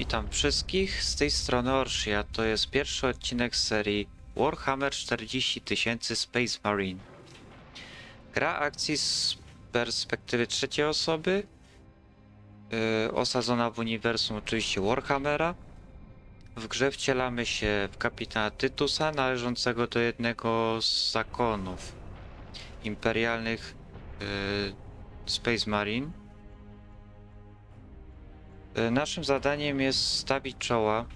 Witam wszystkich z tej strony Orshia. To jest pierwszy odcinek serii Warhammer 40 000 Space Marine. Gra akcji z perspektywy trzeciej osoby, yy, osadzona w uniwersum oczywiście Warhammera. W grze wcielamy się w kapitana Tytusa należącego do jednego z zakonów imperialnych yy, Space Marine. E, Naszym zadaniem jest stawić czoła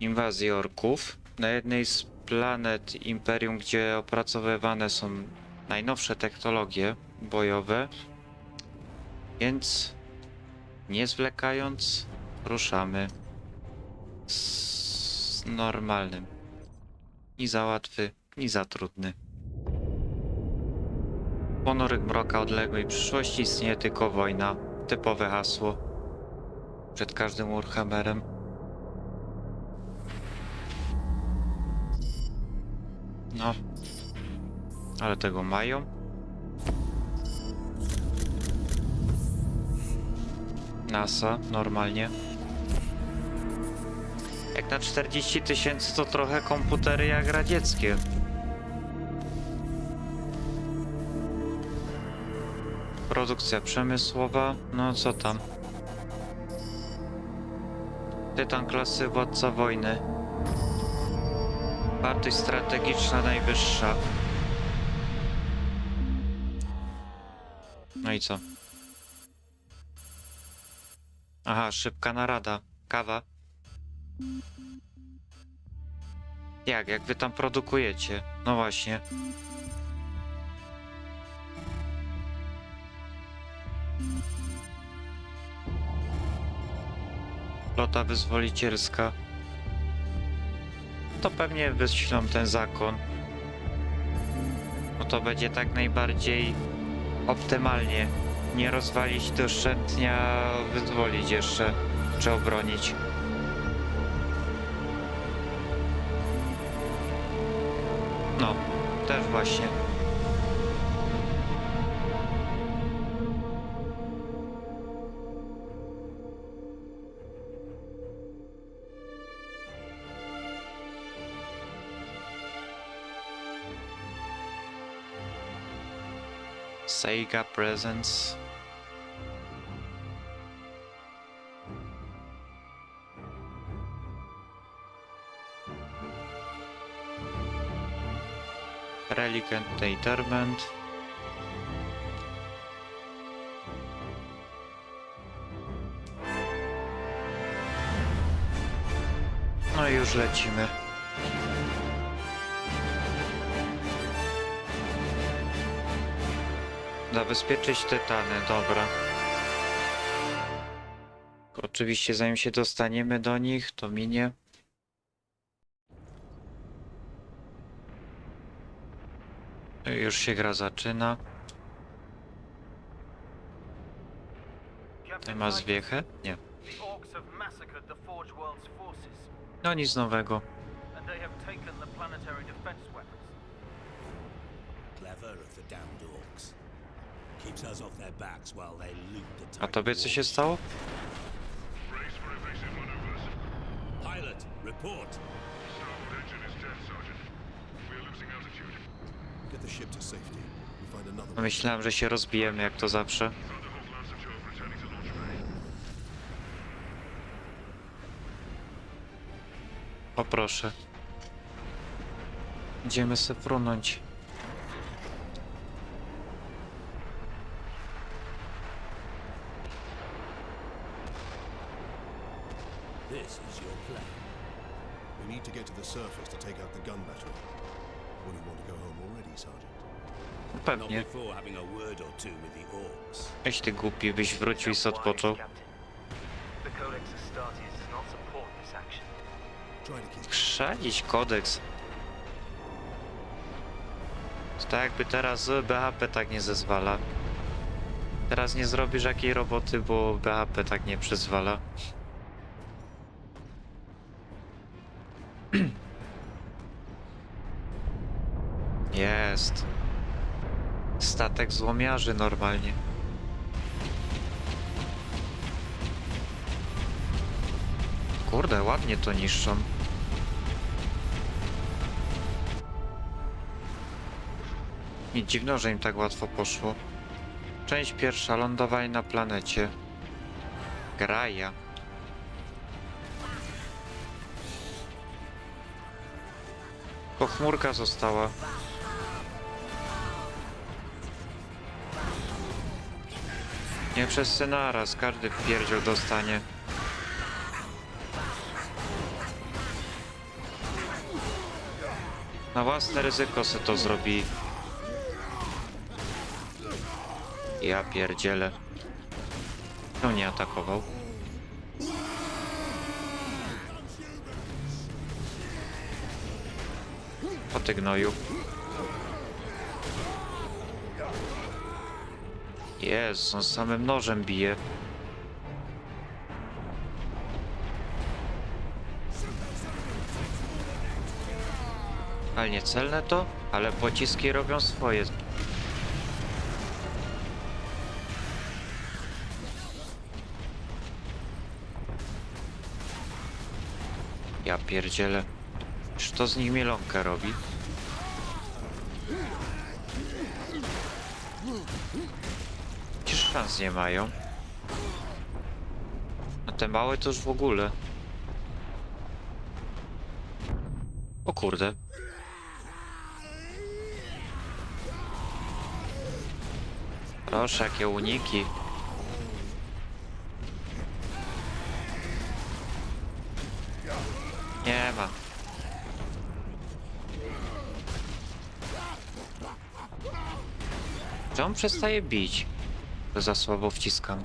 inwazji orków na jednej z planet Imperium, gdzie opracowywane są najnowsze technologie bojowe. Więc nie zwlekając, ruszamy z normalnym. Ni za łatwy, ni za trudny. Ponurych mroka odległej przyszłości istnieje tylko wojna. Typowe hasło przed każdym Warhammerem. No. Ale tego mają. NASA, normalnie. Jak na 40 tysięcy to trochę komputery jak radzieckie. Produkcja przemysłowa, no co tam. Tytan klasy władca wojny. Wartość strategiczna najwyższa. No i co? Aha, szybka narada. Kawa. Jak, jak wy tam produkujecie? No właśnie. Flota wyzwolicielska. To pewnie wyślą ten zakon. No to będzie tak najbardziej optymalnie. Nie rozwalić doszczętnie, a wyzwolić jeszcze, czy obronić. No, też właśnie. Sega Presents. Relic Entertainment. No i już lecimy. Zabezpieczyć tytany, dobra. Oczywiście zanim się dostaniemy do nich, to minie. Już się gra zaczyna. Tutaj ma zwiechę? Nie. No nic nowego. A tobie co się stało? Pilot, report. Myślałem, że się rozbijemy jak to zawsze. Thunderhawk Lancer 12 returning to launch bay. Poproszę. Idziemy se frunąć. Orcs. Weź ty głupi, byś wrócił i se odpoczął. Chrzanić kodeks. To tak jakby teraz e, BHP tak nie zezwala. Teraz nie zrobisz jakiej roboty, bo BHP tak nie przyzwala. Jest. Statek złomiarzy normalnie. Kurde, ładnie to niszczą. Nic dziwno, że im tak łatwo poszło. Część pierwsza, lądowanie na planecie. Graja. Pochmurka została. Nie wszyscy naraz, każdy pierdziel dostanie. Na własne ryzyko se to zrobi. Ja pierdzielę. No nie atakował. O ty gnoju. Jezus, on samym nożem bije. Ale nie celne to, ale pociski robią swoje. Ja pierdzielę. Czy to z nich mielonkę robi? Przecież szans nie mają. A te małe to już w ogóle. O kurde. Proszę, jakie uniki. Nie ma. Czy on przestaje bić? Za słabo wciskam.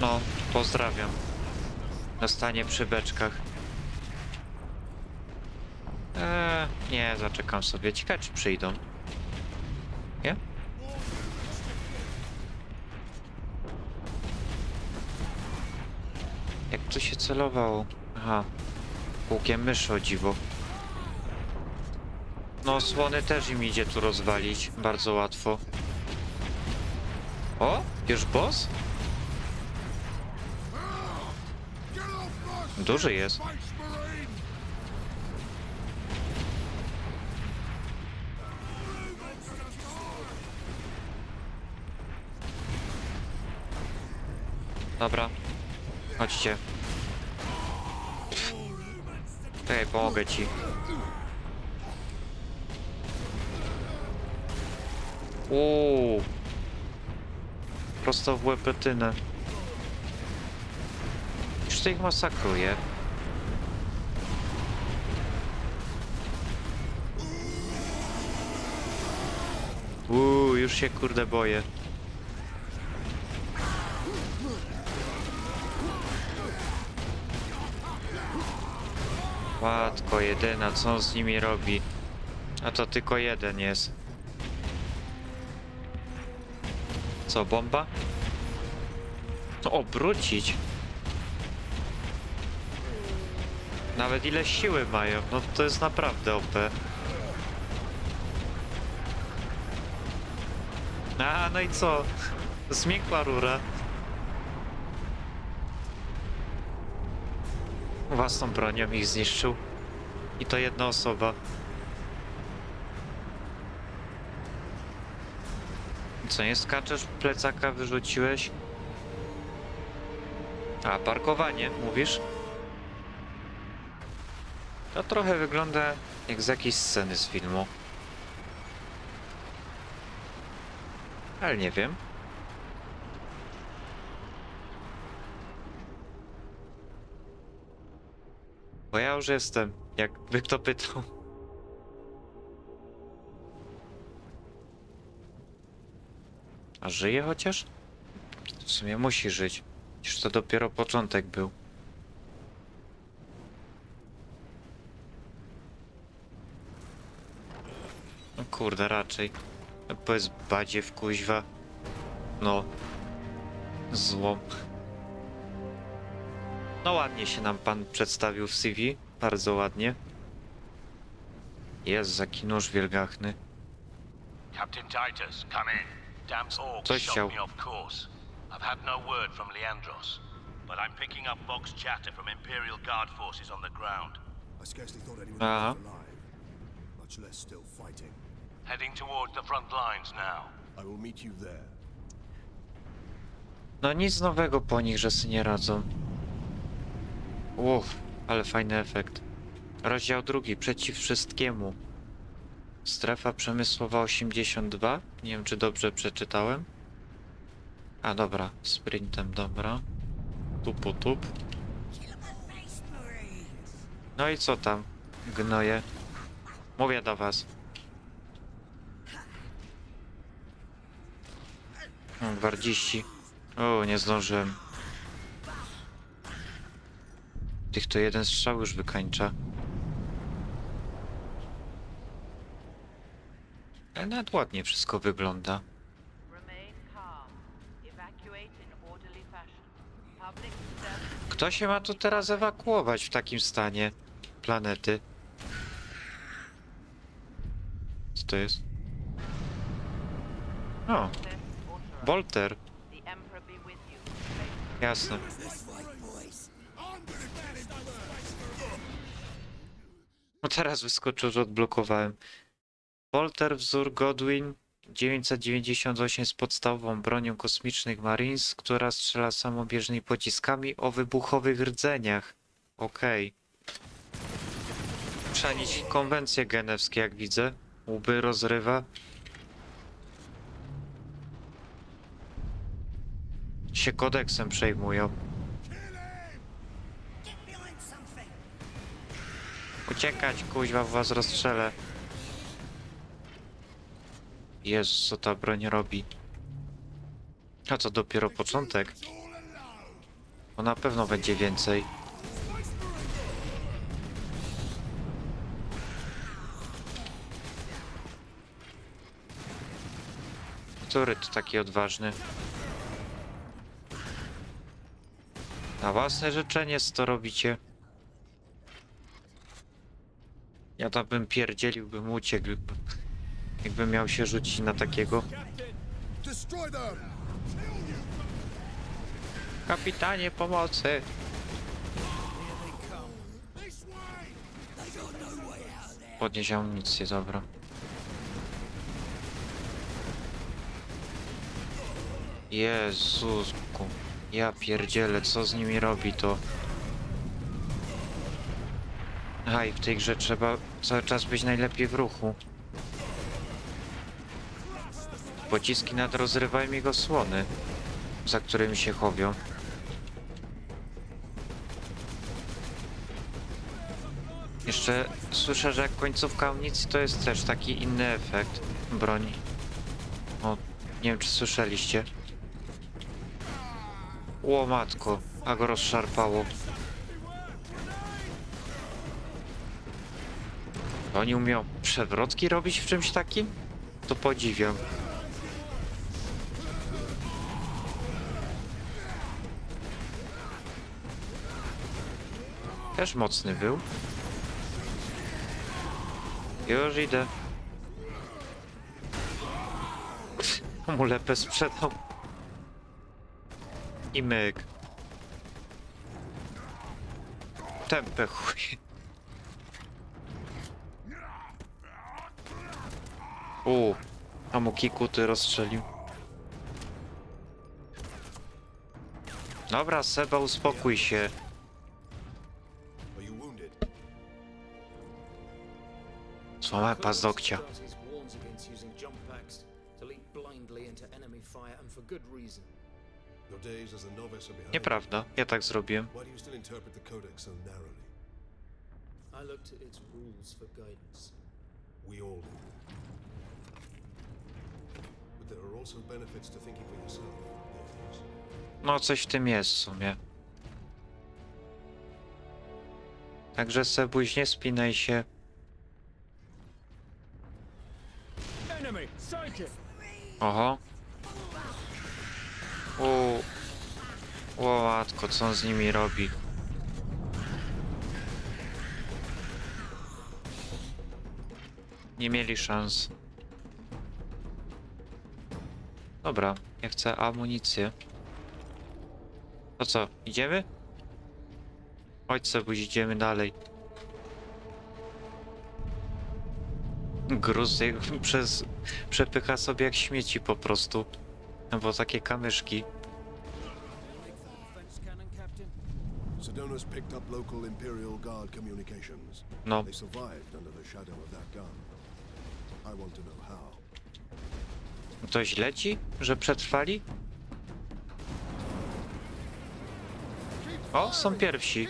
No, pozdrawiam. Dostanie przy beczkach. Eee, nie, zaczekam sobie. Ciekawe, czy przyjdą. Nie? Jak tu się celowało? Aha. Kółkiem myszy o dziwo. No, słony też im idzie tu rozwalić. Bardzo łatwo. O! Już boss? Duży jest. Dobra. Chodźcie. Czekaj, pomogę ci. Uuu. Prosto w łepetynę. Już to ich masakruje. Uuu, już się kurde boję. Matko jedyna, co on z nimi robi? A to tylko jeden jest. Co, bomba? No obrócić. Nawet ile siły mają, no to jest naprawdę OP. A, no i co? Zmiękła rura. Własną bronią ich zniszczył. I to jedna osoba. Co, nie skaczesz? Plecaka wyrzuciłeś? A, parkowanie, mówisz? To trochę wygląda jak z jakiejś sceny z filmu. Ale nie wiem. Bo ja już jestem, jakby kto pytał. A żyje chociaż? W sumie musi żyć. Przecież to dopiero początek był. No kurde, raczej. No Powiedz badziew, kuźwa. No. Złom. No ładnie się nam pan przedstawił w CV. Bardzo ładnie. Jest jaki nóż wielgachny. Captain Titus, come in. Coś chciał. me off course. I've had no word from Leandros. but I'm picking up box chatter from Imperial Guard forces on the ground. I scarcely thought anyone Uh-huh. be alive, much less still fighting. Heading towards the front lines now. I will meet you there. No nic nowego po nich, że sobie nie radzą. Uff, ale fajny efekt. Rozdział drugi, przeciw wszystkiemu. Strefa przemysłowa 82. Nie wiem, czy dobrze przeczytałem. A dobra, sprintem, dobra. Tupu tup. No i co tam, gnoje? Mówię do was. Gwardziści. O, nie zdążyłem. Tych to jeden strzał już wykańcza. Ale nawet ładnie wszystko wygląda. Kto się ma tu teraz ewakuować w takim stanie planety? Co to jest? O, you. Jasne. No teraz wyskoczył, że odblokowałem. Volter wzór Godwin 998 z podstawową bronią kosmicznych Marines, która strzela samobieżnymi pociskami o wybuchowych rdzeniach. Okej. Przenić konwencje genewskie, jak widzę. Łby rozrywa. Się kodeksem przejmują. Uciekać, kuźwa, was rozstrzelę. Jezus, co ta broń robi. A to dopiero początek. Bo na pewno będzie więcej. Który to taki odważny? Na własne życzenie to robicie. Ja tam bym pierdzielił, bym uciekł. Jakbym miał się rzucić na takiego. Kapitanie, pomocy! Podnieś amunicję, dobra. Jezusku. Ja pierdzielę, co z nimi robi to? A i w tej grze trzeba cały czas być najlepiej w ruchu. Pociski nad rozrywają jego słony, za którymi się chowią. Jeszcze słyszę, że jak końcówka amunicji to jest też taki inny efekt broni. O, nie wiem czy słyszeliście. Ło matko, a go rozszarpało. Oni umieją przewrotki robić w czymś takim? To podziwiam. Też mocny był. Już idę. Mu lepę sprzedał. I myk. Tempę chuj. U, a mu kikuty rozstrzelił. Dobra, Seba, uspokój się. To thinking for yourself. There is. No, coś w tym jest w sumie. Także Sebuś, nie spinaj się. Oho. U. O co on z nimi robi? Nie mieli szans. Dobra, ja chcę amunicję. To co, idziemy? Chodź sobie, idziemy dalej. Gruz przez... przepycha sobie jak śmieci po prostu. No bo takie kamyszki. Sedona's picked up local Imperial Guard communications. No, They survived under the shadow of that gun. I want to know how. to źle ci, że przetrwali? O, są pierwsi.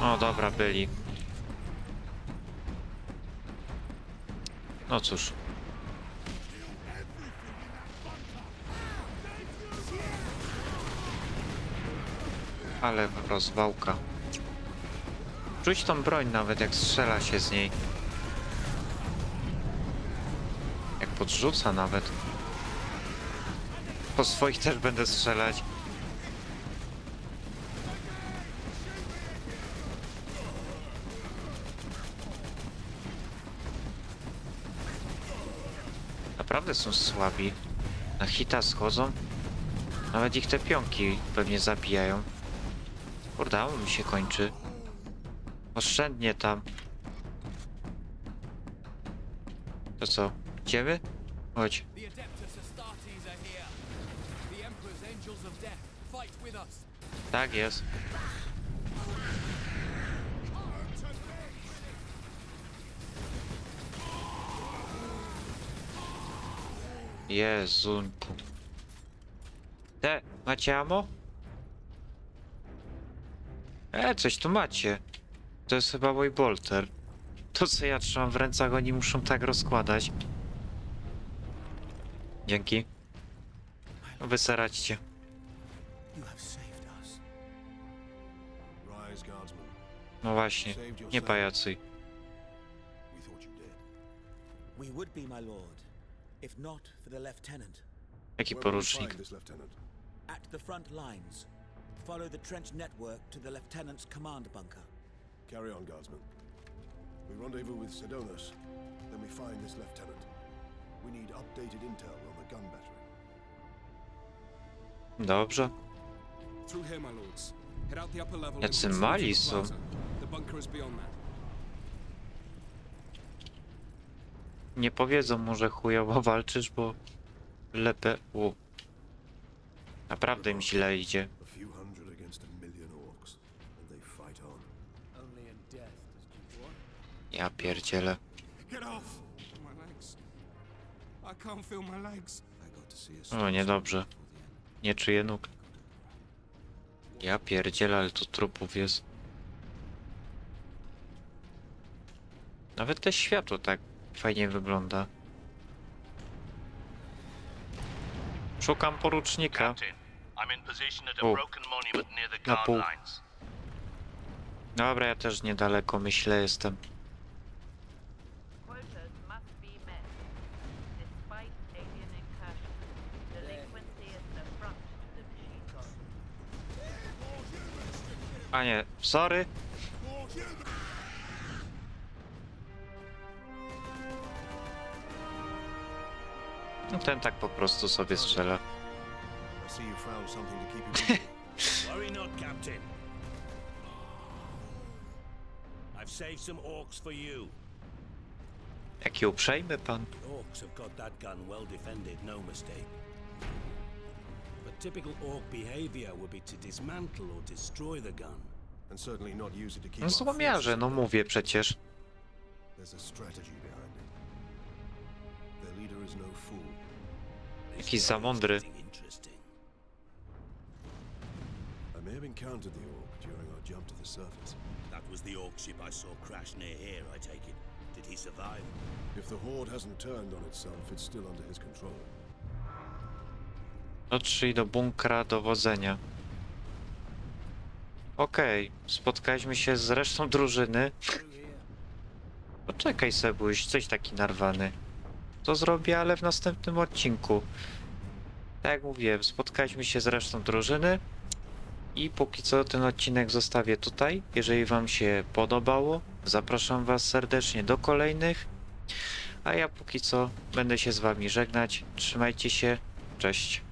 O, dobra, byli. No cóż. Ale rozwałka. Czuć tą broń nawet, jak strzela się z niej. Jak podrzuca nawet. Po swoich też będę strzelać. Naprawdę są słabi. Na hita schodzą. Nawet ich te pionki pewnie zabijają. Kurde, mi się kończy. Oszczędnie tam. To co? Idziemy? Chodź. The Adeptus Jezunku. Te, macie amo? E, coś tu macie. To jest chyba mój bolter. To co ja trzymam w rękach, oni muszą tak rozkładać. Dzięki. Rise, Guardsmen. No właśnie, nie pajacuj. We would be, my lord, if not for the lieutenant. Jaki Where porucznik? find this lieutenant? At the front lines, follow the trench network to the lieutenant's command bunker. Carry on, guardsman. We rendezvous with Sedonas, then we find this lieutenant. We need updated intel on the gun battery. Dobrze. Through here, my Nie powiedzą mu, że chujowo walczysz, bo lepę... U. Naprawdę mi źle idzie. Ja pierdzielę. O, niedobrze. Nie czuję nóg. Ja pierdzielę, ale tu trupów jest. Nawet te światło tak fajnie wygląda. Szukam porucznika. A the Na pół. Dobra, ja też niedaleko myślę jestem. Quotas must be No ten tak po prostu sobie strzela. Worry not, Captain. I've saved some orcs for you. Jaki uprzejmy pan. Orcs have got that gun well defended, no mistake. But typical orc behavior would be to dismantle or destroy the gun. and certainly not use it to keep No złomiarze, no mówię przecież. There's a strategy behind Jakiś za mądry. I may have encountered the orc during our jump to the surface. That was the orc ship I saw crash near here, I take it. Did he survive? If the horde hasn't turned on itself, it's still under his control. Dotrzyj do bunkra dowodzenia. Okej, spotkaliśmy się z resztą drużyny. Poczekaj Sebuś, coś taki narwany. To zrobię, ale w następnym odcinku. Tak jak mówiłem, spotkaliśmy się z resztą drużyny. I póki co ten odcinek zostawię tutaj. Jeżeli Wam się podobało, zapraszam Was serdecznie do kolejnych. A ja póki co będę się z wami żegnać. Trzymajcie się. Cześć.